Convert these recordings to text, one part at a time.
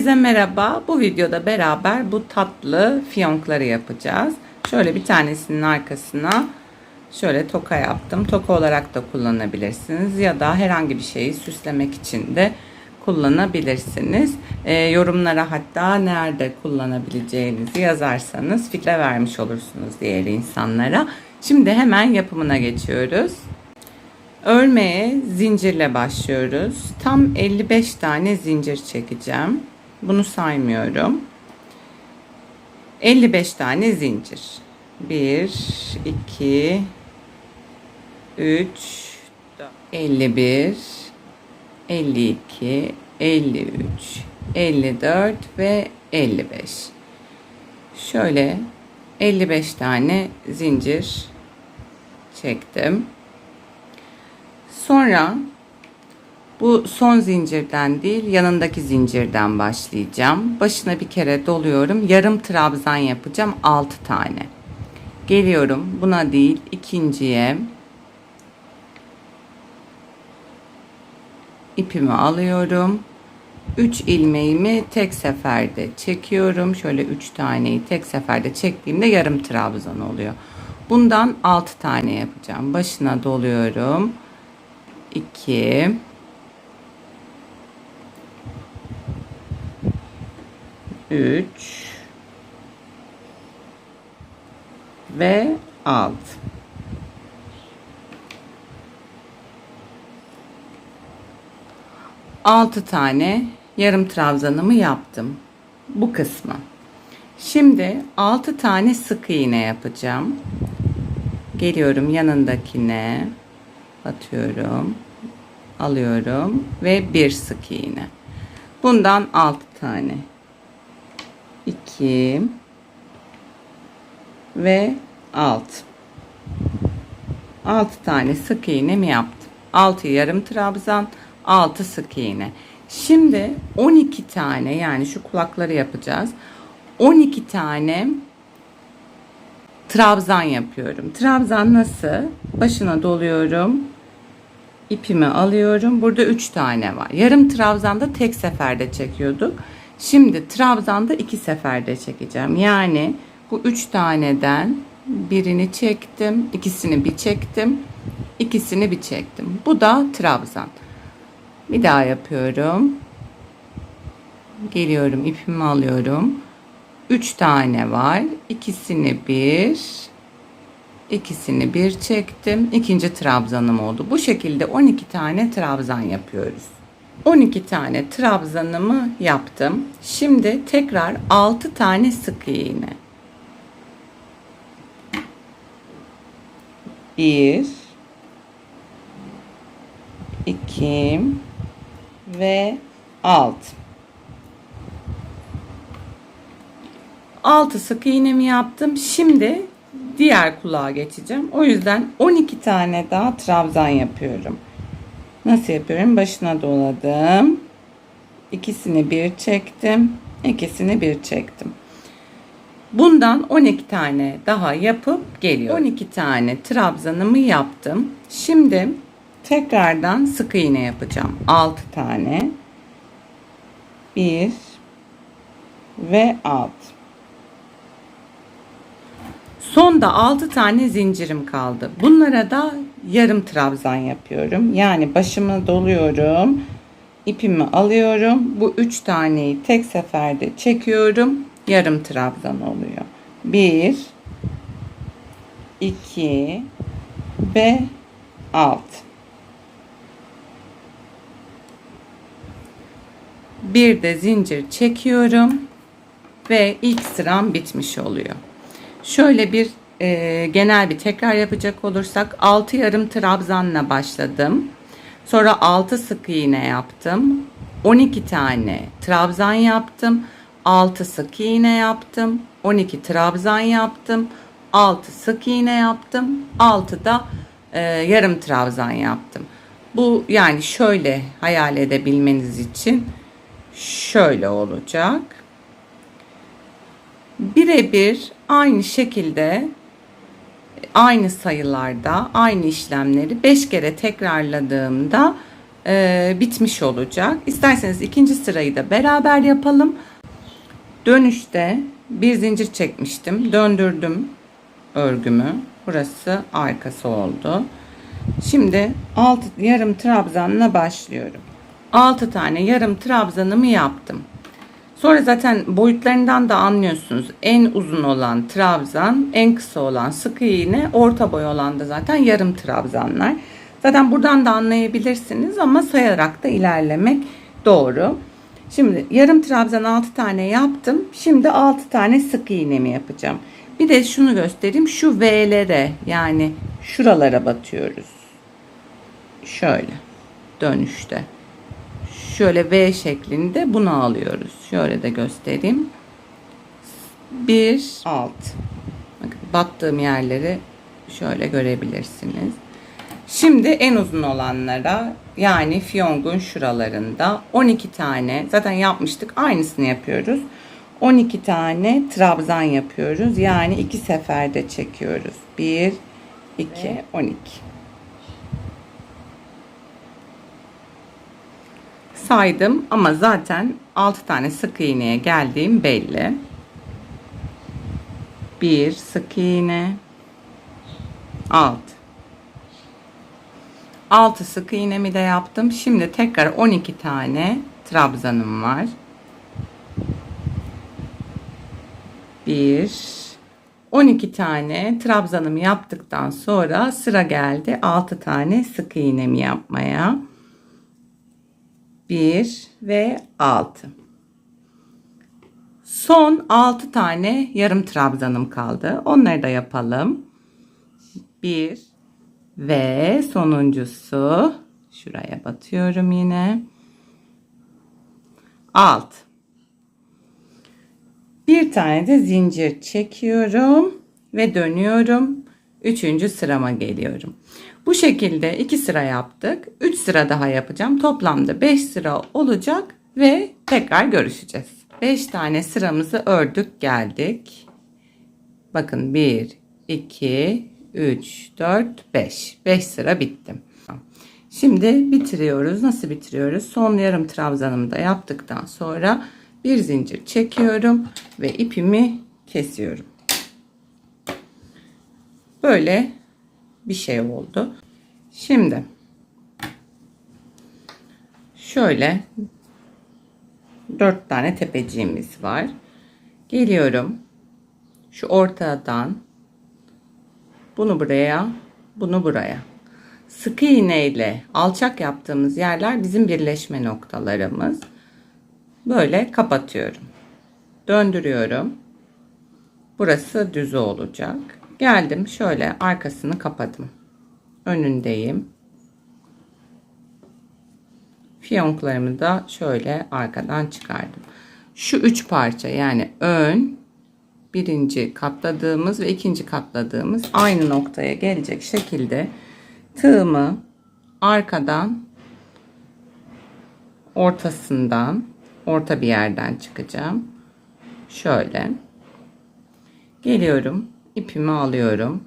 Herkese merhaba. Bu videoda beraber bu tatlı fiyonkları yapacağız. Şöyle bir tanesinin arkasına şöyle toka yaptım. Toka olarak da kullanabilirsiniz ya da herhangi bir şeyi süslemek için de kullanabilirsiniz. Ee, yorumlara hatta nerede kullanabileceğinizi yazarsanız fikre vermiş olursunuz diğer insanlara. Şimdi hemen yapımına geçiyoruz. Örmeye zincirle başlıyoruz. Tam 55 tane zincir çekeceğim. Bunu saymıyorum. 55 tane zincir. 1 2 3 51 52 53 54 ve 55. Şöyle 55 tane zincir çektim. Sonra bu son zincirden değil yanındaki zincirden başlayacağım. Başına bir kere doluyorum. Yarım trabzan yapacağım 6 tane. Geliyorum buna değil ikinciye ipimi alıyorum. 3 ilmeğimi tek seferde çekiyorum. Şöyle 3 taneyi tek seferde çektiğimde yarım trabzan oluyor. Bundan 6 tane yapacağım. Başına doluyorum. 2 3 ve 6 6 tane yarım trabzanımı yaptım. Bu kısmı. Şimdi 6 tane sık iğne yapacağım. Geliyorum yanındakine atıyorum. Alıyorum ve bir sık iğne. Bundan 6 tane. 2 ve 6. 6 tane sık iğne mi yaptım? 6 yarım trabzan, 6 sık iğne. Şimdi 12 tane yani şu kulakları yapacağız. 12 tane trabzan yapıyorum. Trabzan nasıl? Başına doluyorum. İpimi alıyorum. Burada 3 tane var. Yarım trabzanda tek seferde çekiyorduk. Şimdi trabzanda 2 seferde çekeceğim. Yani bu 3 taneden birini çektim, ikisini bir çektim, ikisini bir çektim. Bu da trabzan. Bir daha yapıyorum. Geliyorum, ipimi alıyorum. 3 tane var. İkisini bir, ikisini bir çektim. İkinci trabzanım oldu. Bu şekilde 12 tane trabzan yapıyoruz. 12 tane trabzanımı yaptım. Şimdi tekrar 6 tane sık iğne. 1 2 ve 6 6 sık iğnemi yaptım. Şimdi diğer kulağa geçeceğim. O yüzden 12 tane daha trabzan yapıyorum. Nasıl yapıyorum? Başına doladım. İkisini bir çektim. İkisini bir çektim. Bundan 12 tane daha yapıp geliyor. 12 tane trabzanımı yaptım. Şimdi tekrardan sık iğne yapacağım. 6 tane. 1 ve 6. Sonda 6 tane zincirim kaldı. Bunlara da yarım trabzan yapıyorum. Yani başımı doluyorum. ipimi alıyorum. Bu 3 taneyi tek seferde çekiyorum. Yarım trabzan oluyor. 1 2 ve 6. Bir de zincir çekiyorum ve ilk sıram bitmiş oluyor. Şöyle bir e, genel bir tekrar yapacak olursak 6 yarım trabzanla başladım. Sonra 6 sık iğne yaptım. 12 tane trabzan yaptım. 6 sık iğne yaptım. 12 trabzan yaptım. 6 sık iğne yaptım. 6 da e, yarım trabzan yaptım. Bu yani şöyle hayal edebilmeniz için şöyle olacak. Birebir aynı şekilde aynı sayılarda aynı işlemleri 5 kere tekrarladığımda e, bitmiş olacak. İsterseniz ikinci sırayı da beraber yapalım. Dönüşte bir zincir çekmiştim. Döndürdüm örgümü. Burası arkası oldu. Şimdi alt yarım trabzanla başlıyorum. 6 tane yarım trabzanımı yaptım. Sonra zaten boyutlarından da anlıyorsunuz. En uzun olan trabzan, en kısa olan sık iğne, orta boy olan da zaten yarım trabzanlar. Zaten buradan da anlayabilirsiniz ama sayarak da ilerlemek doğru. Şimdi yarım trabzan 6 tane yaptım. Şimdi 6 tane sık iğnemi yapacağım. Bir de şunu göstereyim. Şu V'lere yani şuralara batıyoruz. Şöyle dönüşte. Şöyle V şeklinde bunu alıyoruz. Şöyle de göstereyim. 1 alt. Bakın battığım yerleri şöyle görebilirsiniz. Şimdi en uzun olanlara yani fiyongun şuralarında 12 tane zaten yapmıştık aynısını yapıyoruz. 12 tane trabzan yapıyoruz. Yani iki seferde çekiyoruz. 1 2 12. Saydım ama zaten 6 tane sık iğneye geldiğim belli. 1 sık iğne 6 6 sık iğnemi de yaptım. Şimdi tekrar 12 tane trabzanım var. 1 12 tane trabzanımı yaptıktan sonra sıra geldi 6 tane sık iğnemi yapmaya. 1 ve 6. Son 6 tane yarım trabzanım kaldı. Onları da yapalım. 1 ve sonuncusu şuraya batıyorum yine. Alt. Bir tane de zincir çekiyorum ve dönüyorum. Üçüncü sırama geliyorum. Bu şekilde iki sıra yaptık. Üç sıra daha yapacağım. Toplamda beş sıra olacak ve tekrar görüşeceğiz. Beş tane sıramızı ördük geldik. Bakın bir, iki, üç, dört, beş. Beş sıra bittim. Şimdi bitiriyoruz. Nasıl bitiriyoruz? Son yarım trabzanımı da yaptıktan sonra bir zincir çekiyorum ve ipimi kesiyorum. Böyle bir şey oldu. Şimdi şöyle dört tane tepeciğimiz var. Geliyorum. Şu ortadan bunu buraya, bunu buraya. Sık iğne ile alçak yaptığımız yerler bizim birleşme noktalarımız. Böyle kapatıyorum. Döndürüyorum. Burası düz olacak. Geldim şöyle arkasını kapadım. Önündeyim. Fiyonklarımı da şöyle arkadan çıkardım. Şu üç parça yani ön, birinci katladığımız ve ikinci katladığımız aynı noktaya gelecek şekilde tığımı arkadan ortasından orta bir yerden çıkacağım. Şöyle geliyorum ipimi alıyorum.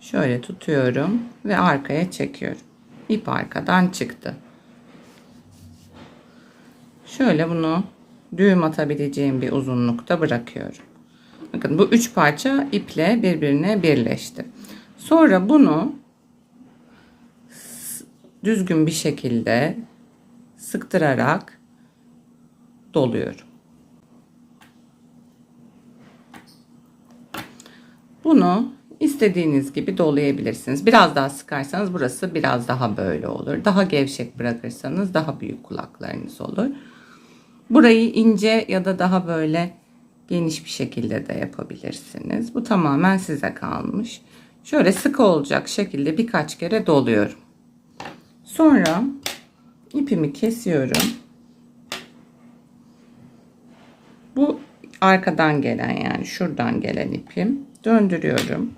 Şöyle tutuyorum ve arkaya çekiyorum. İp arkadan çıktı. Şöyle bunu düğüm atabileceğim bir uzunlukta bırakıyorum. Bakın bu üç parça iple birbirine birleşti. Sonra bunu düzgün bir şekilde sıktırarak doluyorum. Bunu istediğiniz gibi dolayabilirsiniz. Biraz daha sıkarsanız burası biraz daha böyle olur. Daha gevşek bırakırsanız daha büyük kulaklarınız olur. Burayı ince ya da daha böyle geniş bir şekilde de yapabilirsiniz. Bu tamamen size kalmış. Şöyle sık olacak şekilde birkaç kere doluyorum. Sonra ipimi kesiyorum. Bu arkadan gelen yani şuradan gelen ipim. Döndürüyorum.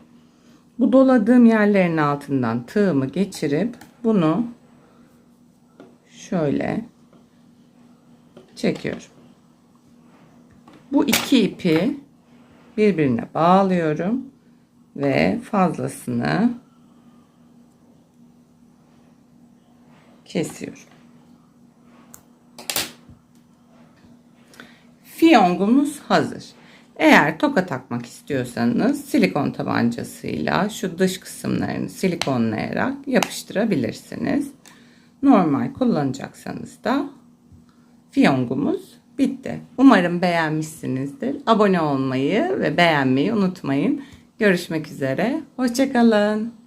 Bu doladığım yerlerin altından tığımı geçirip bunu şöyle çekiyorum. Bu iki ipi birbirine bağlıyorum ve fazlasını kesiyorum. Fiyongumuz hazır. Eğer toka takmak istiyorsanız silikon tabancasıyla şu dış kısımlarını silikonlayarak yapıştırabilirsiniz. Normal kullanacaksanız da fiyongumuz bitti. Umarım beğenmişsinizdir. Abone olmayı ve beğenmeyi unutmayın. Görüşmek üzere. Hoşçakalın.